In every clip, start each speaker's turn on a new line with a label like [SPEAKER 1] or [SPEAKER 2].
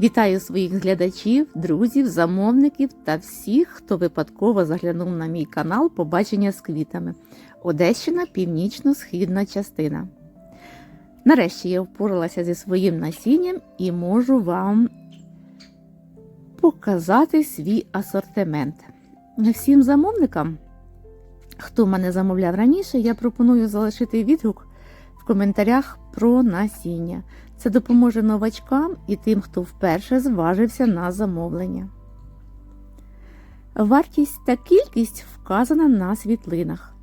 [SPEAKER 1] Вітаю своїх глядачів, друзів, замовників та всіх, хто випадково заглянув на мій канал Побачення з квітами. Одещина, північно-східна частина. Нарешті я впоралася зі своїм насінням і можу вам показати свій асортимент. Всім замовникам, хто мене замовляв раніше, я пропоную залишити відгук в коментарях про насіння. Це допоможе новачкам і тим, хто вперше зважився на замовлення. Вартість та кількість вказана на світлинах.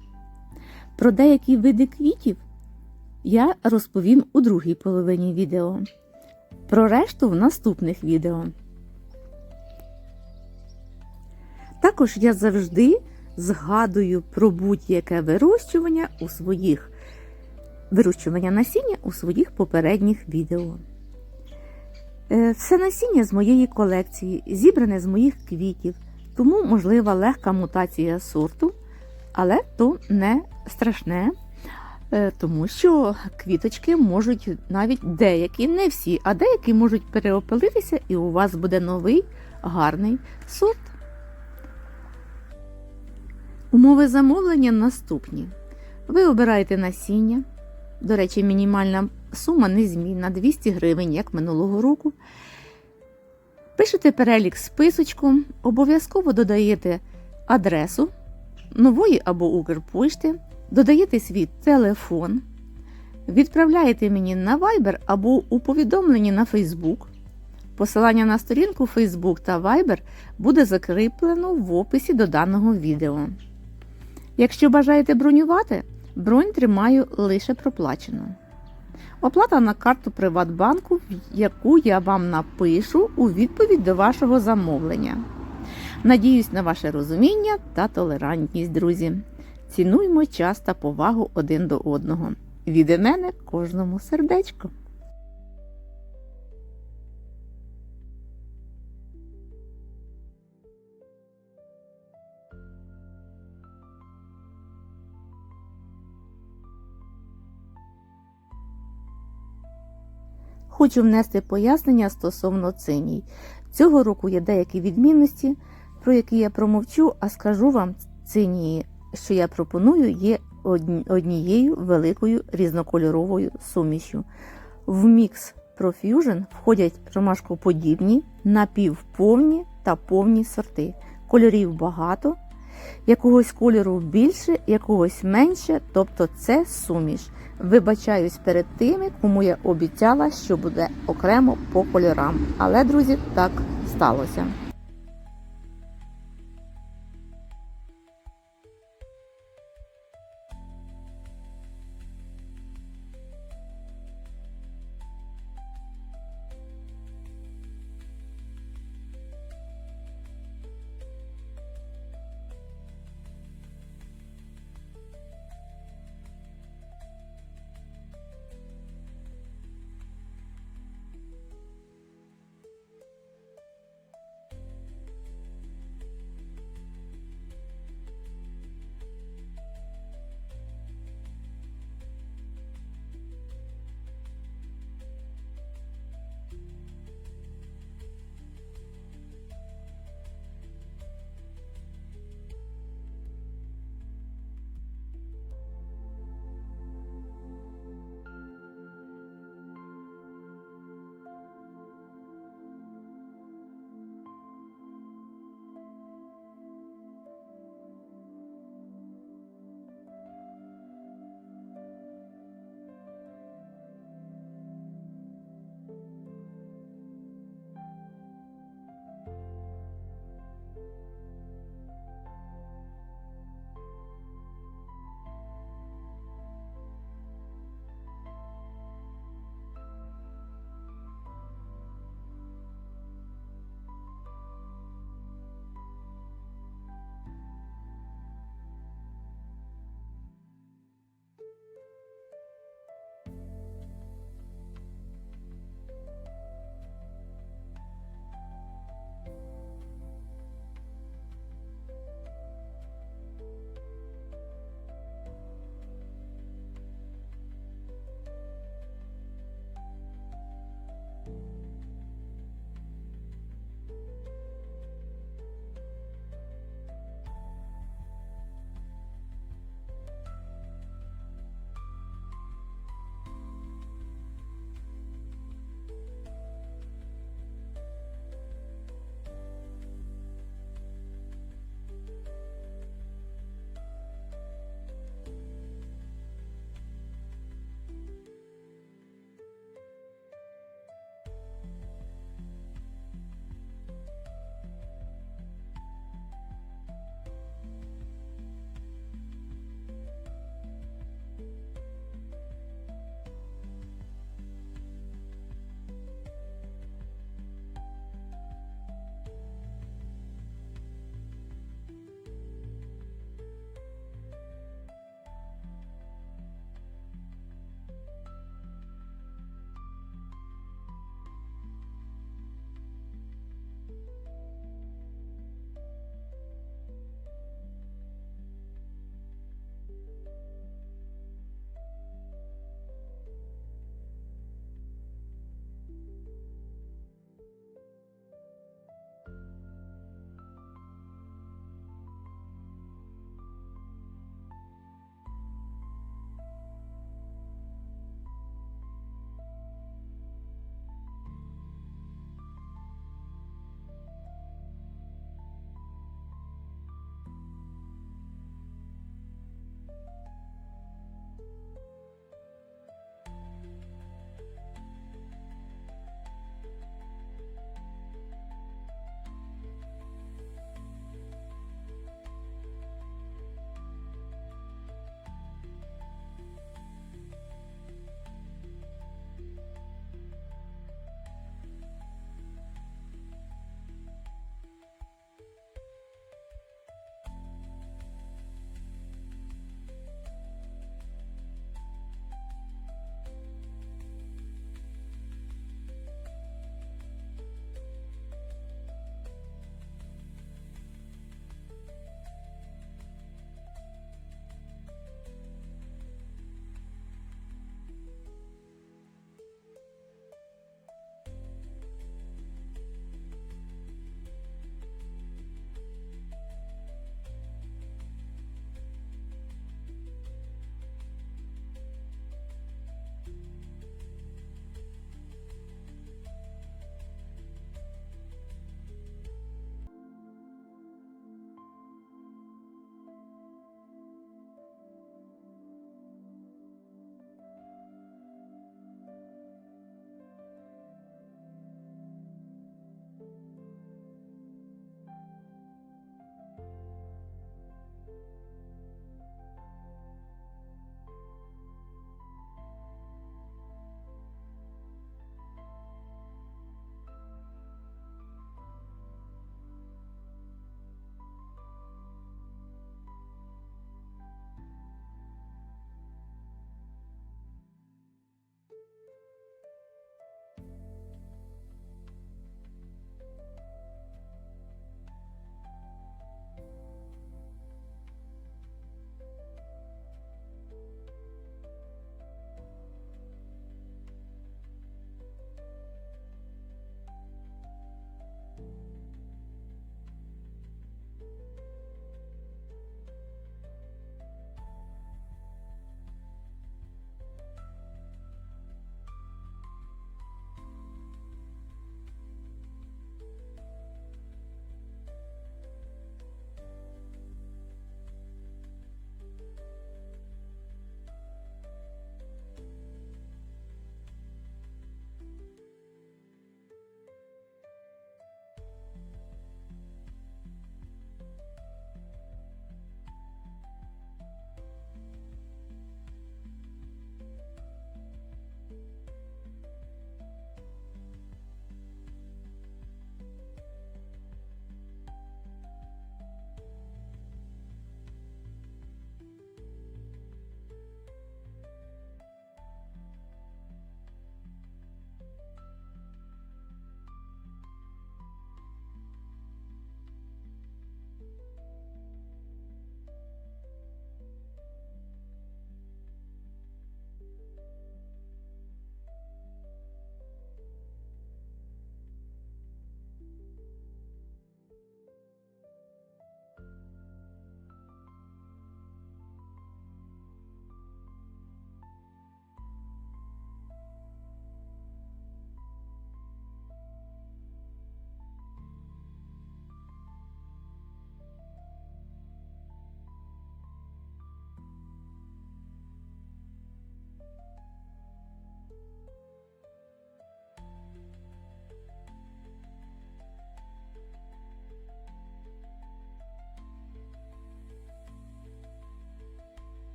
[SPEAKER 1] Про деякі види квітів я розповім у другій половині відео. Про решту в наступних відео. Також я завжди згадую про будь-яке вирощування у своїх вирощування насіння у своїх попередніх відео. Е, Все насіння з моєї колекції, зібране з моїх квітів, тому можлива легка мутація сорту, але то не страшне, е, тому що квіточки можуть навіть деякі, не всі, а деякі можуть переопилитися, і у вас буде новий гарний сорт. Умови замовлення наступні. Ви обираєте насіння. До речі, мінімальна сума незмінна 200 гривень, як минулого року. Пишете перелік списочком, обов'язково додаєте адресу нової або Укрпошти, додаєте свій телефон, відправляєте мені на Viber або у повідомленні на Facebook. Посилання на сторінку Facebook та Viber буде закріплено в описі до даного відео. Якщо бажаєте бронювати, бронь тримаю лише проплачену. Оплата на карту Приватбанку, яку я вам напишу у відповідь до вашого замовлення. Надіюсь на ваше розуміння та толерантність, друзі. Цінуймо час та повагу один до одного. Від мене кожному сердечко. Хочу внести пояснення стосовно циній. Цього року є деякі відмінності, про які я промовчу, а скажу вам, цинії, що я пропоную, є однією великою різнокольоровою сумішю. В мікс Profusion входять ромашкоподібні, напівповні та повні сорти. Кольорів багато, якогось кольору більше, якогось менше, тобто це суміш. Вибачаюсь перед тими, кому я обіцяла, що буде окремо по кольорам. Але, друзі, так сталося.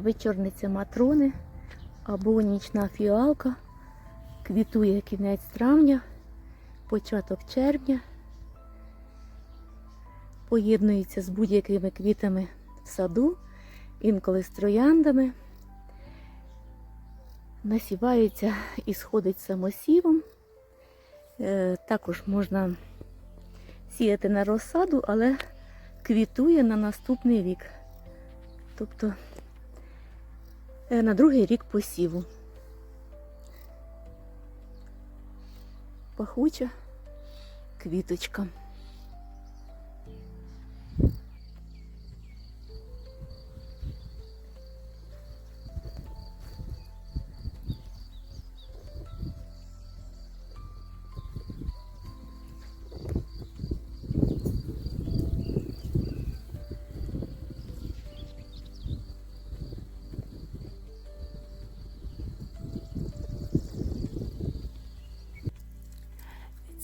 [SPEAKER 1] Вечорниця матрони або нічна фіалка. Квітує кінець травня, початок червня. Поєднується з будь-якими квітами в саду, інколи з трояндами. Насівається і сходить самосівом. Е, Також можна сіяти на розсаду, але квітує на наступний рік. Тобто на другий рік посіву. Пахуча квіточка.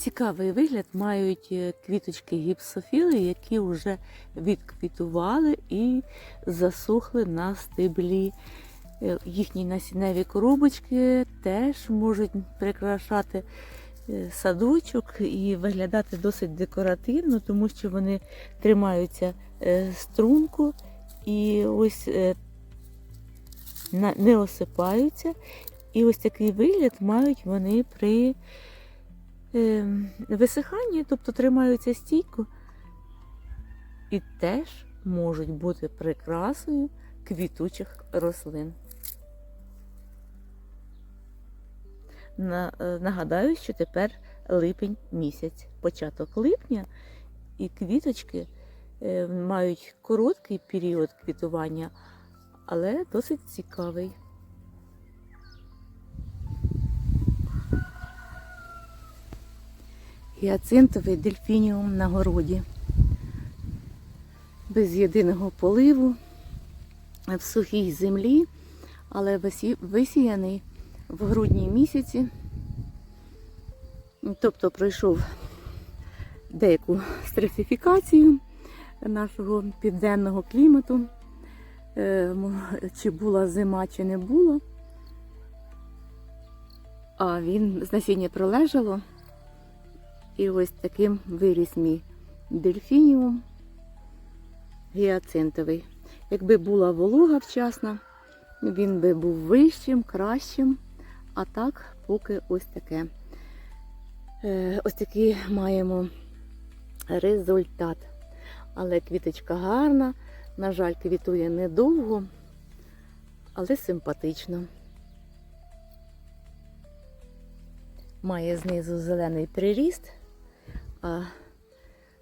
[SPEAKER 1] Цікавий вигляд мають е, квіточки гіпсофіли, які вже відквітували і засохли на стеблі. Е, Їхні насінневі коробочки теж можуть прикрашати е, садочок і виглядати досить декоративно, тому що вони тримаються струнко і ось не осипаються. І ось такий вигляд мають вони при е, висиханні, тобто тримаються стійко, і теж можуть бути прикрасою квітучих рослин. Е, нагадаю, що тепер липень місяць, початок липня, і квіточки е, мають короткий період квітування, але досить цікавий. Гіацинтовий дельфініум на городі. Без єдиного поливу, в сухій землі, але висіяний в грудні місяці. Тобто пройшов деяку стресифікацію нашого південного клімату. Е, Чи була зима, чи не було. А він з насіння пролежало. І ось таким виріс мій дельфініум гіацинтовий. Якби була волога вчасна, він би був вищим, кращим. А так, поки ось таке. Е, Ось такий маємо результат. Але квіточка гарна, на жаль, квітує недовго, але симпатично. Має знизу зелений приріст, а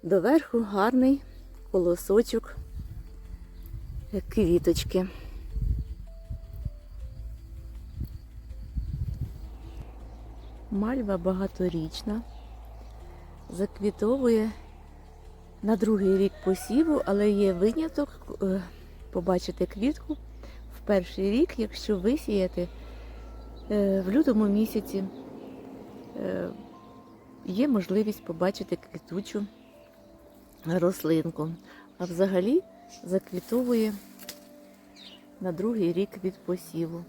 [SPEAKER 1] доверху гарний колосочок квіточки. Мальва багаторічна, заквітовує на другий рік посіву, але є виняток е, побачити квітку в перший рік, якщо висіяти е, в лютому місяці. Є можливість побачити квітучу рослинку. А взагалі заквітовує на другий рік від посіву.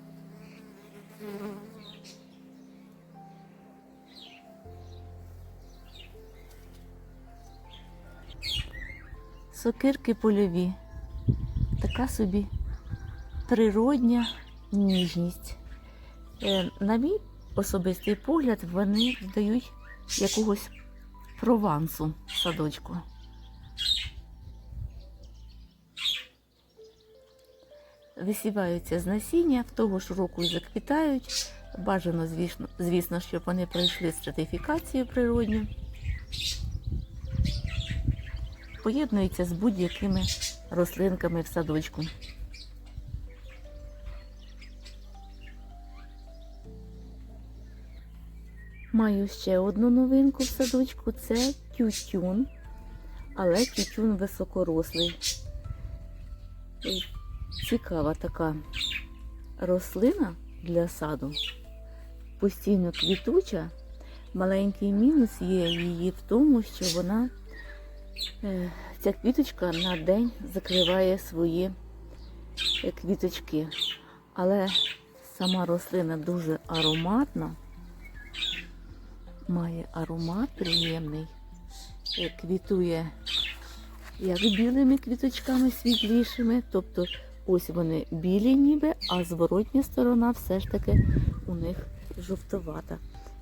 [SPEAKER 1] Сокирки польові. Така собі природня ніжність. Е, На мій особистий погляд, вони додають якогось провансу в садочку. Висіваються з насіння, в того ж року і заквітають. Бажано, звісно, звісно, щоб вони пройшли стратифікацію природню. Поєднуються з будь-якими рослинками в садочку. Маю ще одну новинку в садочку це тютюн, але тютюн високорослий. Цікава така рослина для саду. Постійно квітуча. Маленький мінус є її в тому, що вона, е, ця квіточка на день закриває свої е, квіточки, але сама рослина дуже ароматна, має аромат приємний, е, квітує як білими квіточками світлішими, тобто ось вони білі ніби, а зворотня сторона все ж таки у них жовтовата.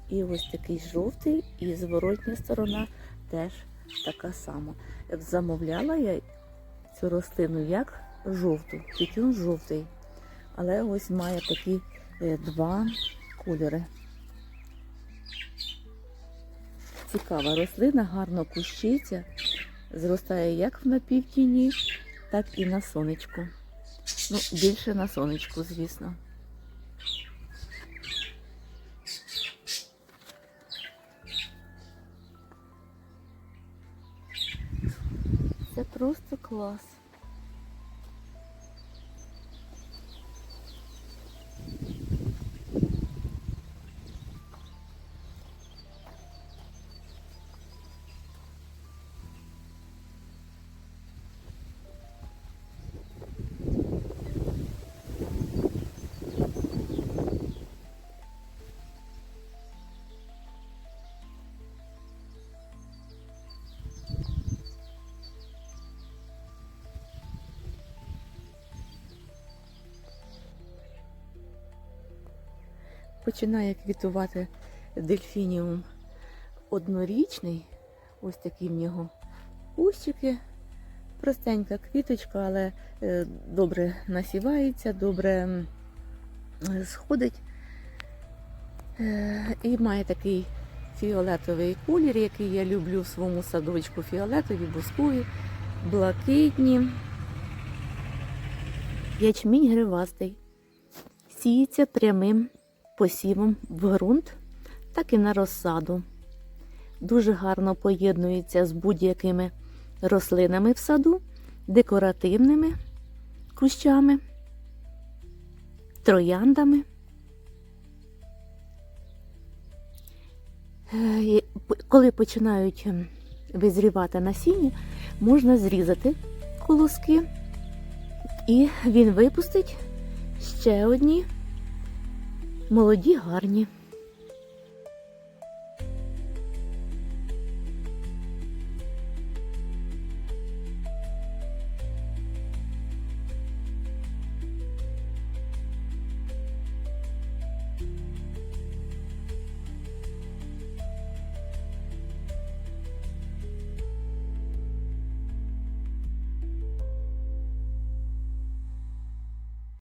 [SPEAKER 1] І ось такий жовтий, і зворотня сторона теж така сама. Замовляла я цю рослину як жовту, тютюн жовтий. Але ось має такі е, два кольори. Цікава рослина, гарно кущиться, зростає як в напівтіні, так і на сонечку. Ну, більше на сонечку, звісно. Це просто клас. Починає квітувати дельфініум однорічний. Ось такі в нього кущики. Простенька квіточка, але е, добре насівається, добре сходить. Е, І має такий фіолетовий колір, який я люблю в своєму садочку. Фіолетові, бускові, блакитні. Ячмінь гривастий. Сіється прямим посівом в ґрунт, так і на розсаду. Дуже гарно поєднується з будь-якими рослинами в саду, декоративними кущами, трояндами. Е, Коли починають ем, визрівати насіння, можна зрізати колоски, і він випустить ще одні молоді гарні.